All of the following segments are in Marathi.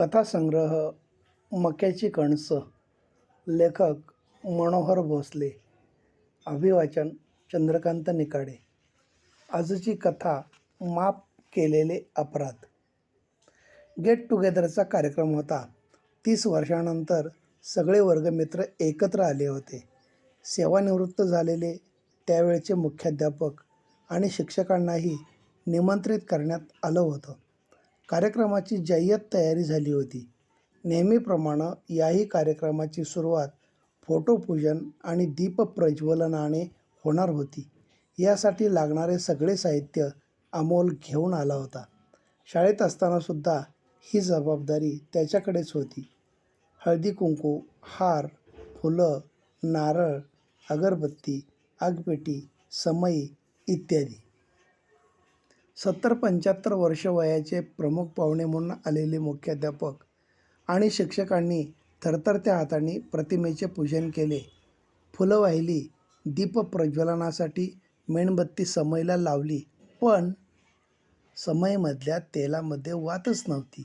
कथासंग्रह मक्याची कणसं लेखक मनोहर भोसले अभिवाचन चंद्रकांत निकाडे. आजची कथा माफ केलेले अपराध. गेट टुगेदरचा कार्यक्रम होता. तीस वर्षानंतर सगळे वर्गमित्र एकत्र आले होते. सेवानिवृत्त झालेले त्यावेळचे मुख्याध्यापक आणि शिक्षकांनाही निमंत्रित करण्यात आलं होतं. कार्यक्रमाची जय्यत तयारी झाली होती. नेहमीप्रमाणे याही कार्यक्रमाची सुरुवात फोटोपूजन आणि दीपप्रज्वलनाने होणार होती. यासाठी लागणारे सगळे साहित्य अमोल घेऊन आला होता. शाळेत असतानासुद्धा ही जबाबदारी त्याच्याकडेच होती. हळदी कुंकू हार फुलं नारळ अगरबत्ती आगपेटी समई इत्यादी. सत्तर पंच्याहत्तर वर्ष वयाचे प्रमुख पाहुणे म्हणून आलेले मुख्याध्यापक आणि शिक्षकांनी थरथरत्या हाताने प्रतिमेचे पूजन केले. फुलं वाहिली दीप प्रज्वलनासाठी मेणबत्ती समईला लावली पण समयमधल्या तेलामध्ये वातच नव्हती.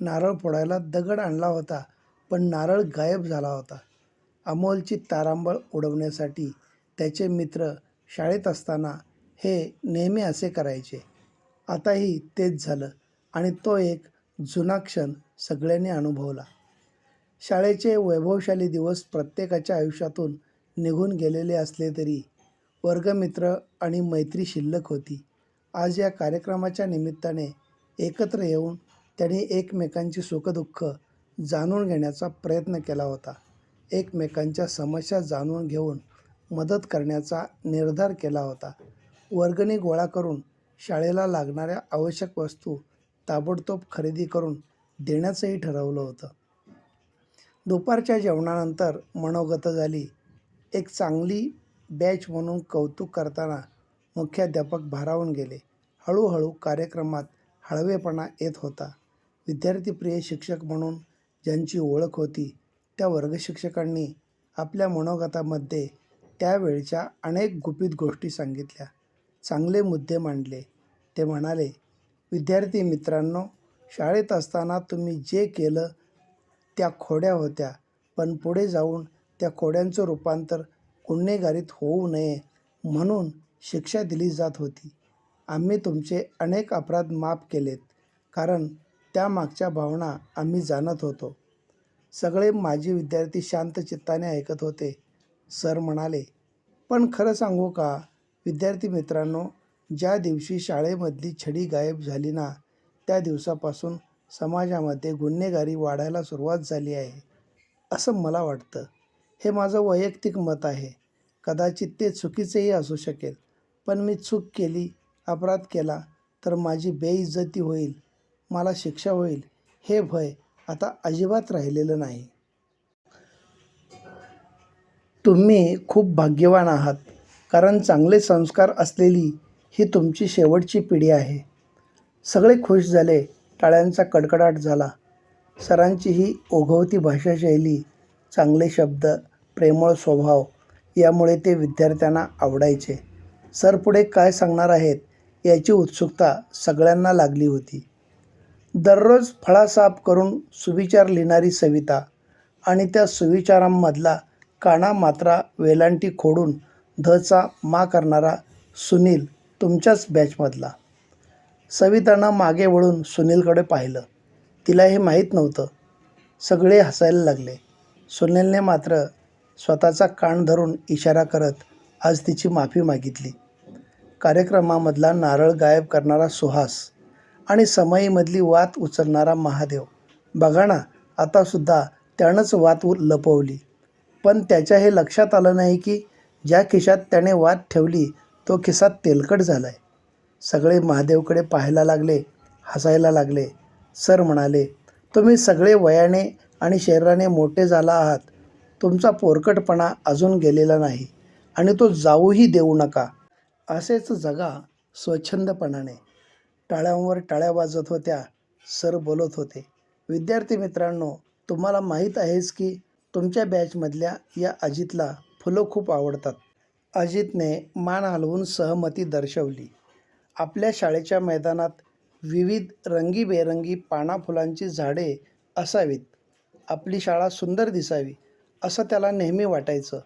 नारळ फोडायला दगड आणला होता पण नारळ गायब झाला होता. अमोलची तारांबळ उडवण्यासाठी त्याचे मित्र शाळेत असताना हे नेहमी असे करायचे. आताही तेच झालं आणि तो एक जुना क्षण सगळ्यांनी अनुभवला. शाळेचे वैभवशाली दिवस प्रत्येकाच्या आयुष्यातून निघून गेलेले असले तरी वर्गमित्र आणि मैत्री शिल्लक होती. आज या कार्यक्रमाच्या निमित्ताने एकत्र येऊन त्यांनी एकमेकांची सुखदुःख जाणून घेण्याचा प्रयत्न केला होता. एकमेकांच्या समस्या जाणून घेऊन मदत करण्याचा निर्धार केला होता. वर्गणी गोळा करून शाळेला लागणाऱ्या आवश्यक वस्तू ताबडतोब खरेदी करून देण्याचंही ठरवलं होतं. दुपारच्या जेवणानंतर मनोगत झाली. एक चांगली बॅच म्हणून कौतुक करताना मुख्याध्यापक भारावून गेले. हळूहळू कार्यक्रमात हळवेपणा येत होता. विद्यार्थीप्रिय शिक्षक म्हणून ज्यांची ओळख होती त्या वर्गशिक्षकांनी आपल्या मनोगतामध्ये त्यावेळच्या अनेक गुपित गोष्टी सांगितल्या. चांगले मुद्दे मांडले. ते म्हणाले विद्यार्थी मित्रांनो शाळेत असताना तुम्ही जे केलं त्या खोड्या होत्या पण पुढे जाऊन त्या खोड्यांचं रूपांतर गुन्हेगारीत होऊ नये म्हणून शिक्षा दिली जात होती. आम्ही तुमचे अनेक अपराध माफ केलेत कारण त्यामागच्या भावना आम्ही जाणत होतो. सगळे माजी विद्यार्थी शांत चित्ताने ऐकत होते. सर म्हणाले पण खरं सांगू का? विद्यार्थी मित्रांनो ज्या दिवशी शाळेमधली छडी गायब झाली ना त्या दिवसापासून समाजामध्ये गुन्हेगारी वाढायला सुरुवात झाली आहे असं मला वाटतं. हे माझं वैयक्तिक मत आहे. कदाचित ते चुकीचेही असू शकेल पण मी चूक केली अपराध केला तर माझी बेइज्जती होईल मला शिक्षा होईल हे भय आता अजिबात राहिलेलं नाही. तुम्ही खूप भाग्यवान आहात. कारण चांगले संस्कार असलेली ही तुमची शेवटची पिढी आहे. सगळे खुश झाले टाळ्यांचा कडकडाट झाला. सरांची ही ओघवती भाषाशैली चांगले शब्द प्रेमळ स्वभाव यामुळे ते विद्यार्थ्यांना आवडायचे. सर पुढे काय सांगणार आहेत याची उत्सुकता सगळ्यांना लागली होती. दररोज फळा साफ करून सुविचार लिहिणारी सविता आणि त्या सुविचारांमधला काना मात्रा वेलांटी खोडून धचा मा करणारा सुनील तुमच्याच बॅचमधला. सवितानं मागे वळून सुनीलकडे पाहिलं. तिला हे माहीत नव्हतं. सगळे हसायला लागले. सुनीलने मात्र स्वतःचा कान धरून इशारा करत आज तिची माफी मागितली. कार्यक्रमामधला नारळ गायब करणारा सुहास आणि समयीमधली वात उचलणारा महादेव. बघा ना आतासुद्धा त्यानंच वात उ- लपवली. पण त्याच्या हे लक्षात आलं नाही की ज्या खिशात त्याने वात ठेवली तो खिसा तेलकट झाला आहे सगळे महादेवकडे पाहायला लागले हसायला लागले. सर म्हणाले तुम्ही सगळे वयाने आणि शरीराने मोठे झाला आहात. तुमचा पोरकटपणा अजून गेलेला नाही आणि तो जाऊही देऊ नका. असेच जगा स्वच्छंदपणाने. टाळ्यांवर टाळ्या वाजत होत्या. सर बोलत होते विद्यार्थी मित्रांनो तुम्हाला माहीत आहेच की तुमच्या बॅचमधल्या या अजितला फुलं खूप आवडतात. अजितने मान हलवून सहमती दर्शवली. आपल्या शाळेच्या मैदानात विविध रंगीबेरंगी पाना फुलांची झाडे असावीत. आपली शाळा सुंदर दिसावी असं त्याला नेहमी वाटायचं.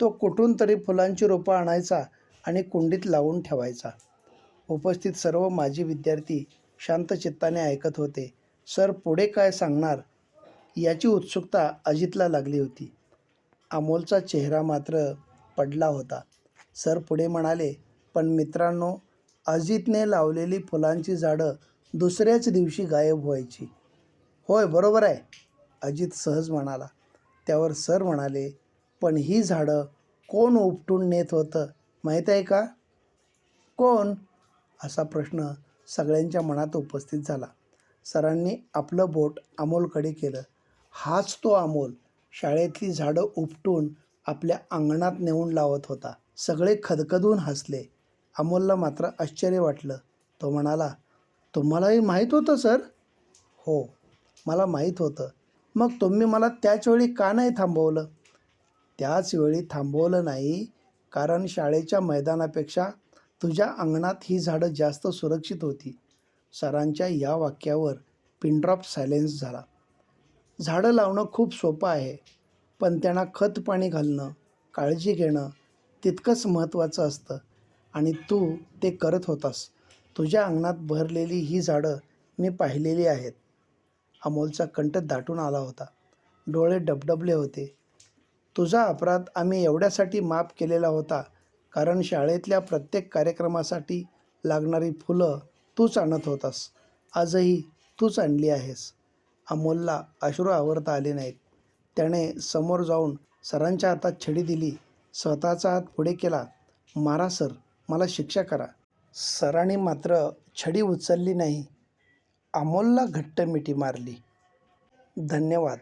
तो कुठून तरी फुलांची रोपं आणायचा आणि कुंडीत लावून ठेवायचा. उपस्थित सर्व माजी विद्यार्थी शांत चित्ताने ऐकत होते. सर पुढे काय सांगणार? याची उत्सुकता अजितला लागली होती. अमोलचा चेहरा मात्र पडला होता. सर पुढे म्हणाले पण मित्रांनो अजितने लावलेली फुलांची झाडं दुसऱ्याच दिवशी गायब व्हायची. होय बरोबर आहे अजित सहज म्हणाला. त्यावर सर म्हणाले पण ही झाडं कोण उपटून नेत होतं माहीत आहे का? कोण? असा प्रश्न सगळ्यांच्या मनात उपस्थित झाला. सरांनी आपलं बोट अमोलकडे केलं. हाच तो अमोल. शाळेतली झाडं उपटून आपल्या अंगणात नेऊन लावत होता. सगळे खदखदून हसले. अमोलला मात्र आश्चर्य वाटलं. तो म्हणाला तुम्हालाही माहीत होतं सर? हो मला माहीत होतं. मग तुम्ही मला त्याचवेळी का नाही थांबवलं? त्याच वेळी थांबवलं नाही कारण शाळेच्या मैदानापेक्षा तुझ्या अंगणात ही झाडं जास्त सुरक्षित होती. सरांच्या या वाक्यावर पिनड्रॉप सायलेन्स झाला. झाडं लावणं खूप सोपं आहे पण त्यांना खत पाणी घालणं काळजी घेणं तितकंच महत्त्वाचं असतं. आणि तू ते करत होतास. तुझ्या अंगणात भरलेली ही झाडं मी पाहिलेली आहेत. अमोलचा कंठ दाटून आला होता. डोळे डबडबले होते. तुझा अपराध आम्ही एवढ्यासाठी माफ केलेला होता कारण शाळेतल्या प्रत्येक कार्यक्रमासाठी लागणारी फुलं तूच आणत होतास. आजही तूच आणली आहेस. अमोलला अश्रू आवरता आले नाहीत. त्याने समोर जाऊन सरांच्या हातात छडी दिली. स्वतःचा हात पुढे केला. मारा सर. मला शिक्षा करा. सरांनी मात्र छडी उचलली नाही. अमोलला घट्ट मिठी मारली. धन्यवाद.